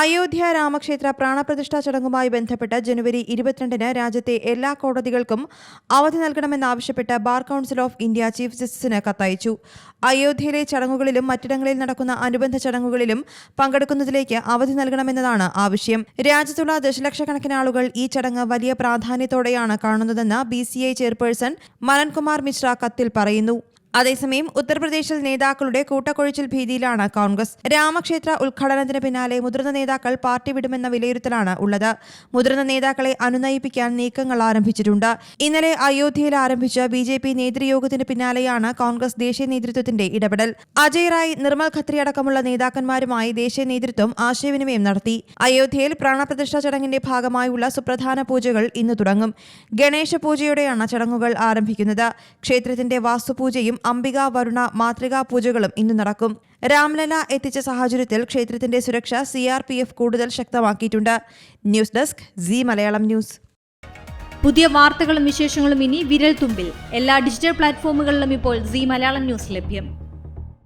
അയോധ്യ രാമക്ഷേത്ര പ്രാണപ്രതിഷ്ഠാ ചടങ്ങുമായി ബന്ധപ്പെട്ട് ജനുവരി ഇരുപത്തിരണ്ടിന് രാജ്യത്തെ എല്ലാ കോടതികൾക്കും അവധി നൽകണമെന്നാവശ്യപ്പെട്ട് bar council of India chief ജസ്റ്റിസിന് കത്തയച്ചു. അയോധ്യയിലെ ചടങ്ങുകളിലും മറ്റിടങ്ങളിൽ നടക്കുന്ന അനുബന്ധ ചടങ്ങുകളിലും പങ്കെടുക്കുന്നതിലേക്ക് അവധി നൽകണമെന്നതാണ് ആവശ്യം. രാജ്യത്തുള്ള ദശലക്ഷക്കണക്കിന് ആളുകൾ ഈ ചടങ്ങ് വലിയ പ്രാധാന്യത്തോടെയാണ് കാണുന്നതെന്ന് B C I chairperson Manankumar Mishra കത്തിൽ പറയുന്നു. അതേസമയം ഉത്തർപ്രദേശിൽ നേതാക്കളുടെ കൂട്ടക്കൊഴിച്ചിൽ ഭീതിയിലാണ് കോൺഗ്രസ്. രാമക്ഷേത്ര ഉദ്ഘാടനത്തിന് പിന്നാലെ മുതിർന്ന നേതാക്കൾ പാർട്ടി വിടുമെന്ന വിലയിരുത്തലാണ് ഉള്ളത്. മുതിർന്ന നേതാക്കളെ അനുനയിപ്പിക്കാൻ നീക്കങ്ങൾ ആരംഭിച്ചിട്ടുണ്ട്. ഇന്നലെ അയോധ്യയിൽ ആരംഭിച്ച ബി ജെ പി നേതൃയോഗത്തിന് പിന്നാലെയാണ് കോൺഗ്രസ് ദേശീയ നേതൃത്വത്തിന്റെ ഇടപെടൽ. അജയ് റായ് നിർമ്മൽ ഖത്രി അടക്കമുള്ള നേതാക്കന്മാരുമായി ദേശീയ നേതൃത്വം ആശയവിനിമയം നടത്തി. അയോധ്യയിൽ പ്രാണപ്രതിഷ്ഠാ ചടങ്ങിന്റെ ഭാഗമായുള്ള സുപ്രധാന പൂജകൾ ഇന്ന് തുടങ്ങും. ഗണേശ പൂജയോടെയാണ് ചടങ്ങുകൾ ആരംഭിക്കുന്നത്. ക്ഷേത്രത്തിന്റെ വാസ്തുപൂജയും അംബിക വരുണ മാതൃകാ പൂജകളും ഇന്ന് നടക്കും. രാംലല എത്തിച്ച സാഹചര്യത്തിൽ ക്ഷേത്രത്തിന്റെ സുരക്ഷ സി ആർ പി എഫ് കൂടുതൽ ശക്തമാക്കിയിട്ടുണ്ട്. News desk C Malayalam news. പുതിയ വാർത്തകളും വിശേഷങ്ങളും ഇനി വിരൽ തുമ്പിൽ എല്ലാ ഡിജിറ്റൽ പ്ലാറ്റ്ഫോമുകളിലും ഇപ്പോൾ സി മലയാളം ന്യൂസ് ലഭ്യം.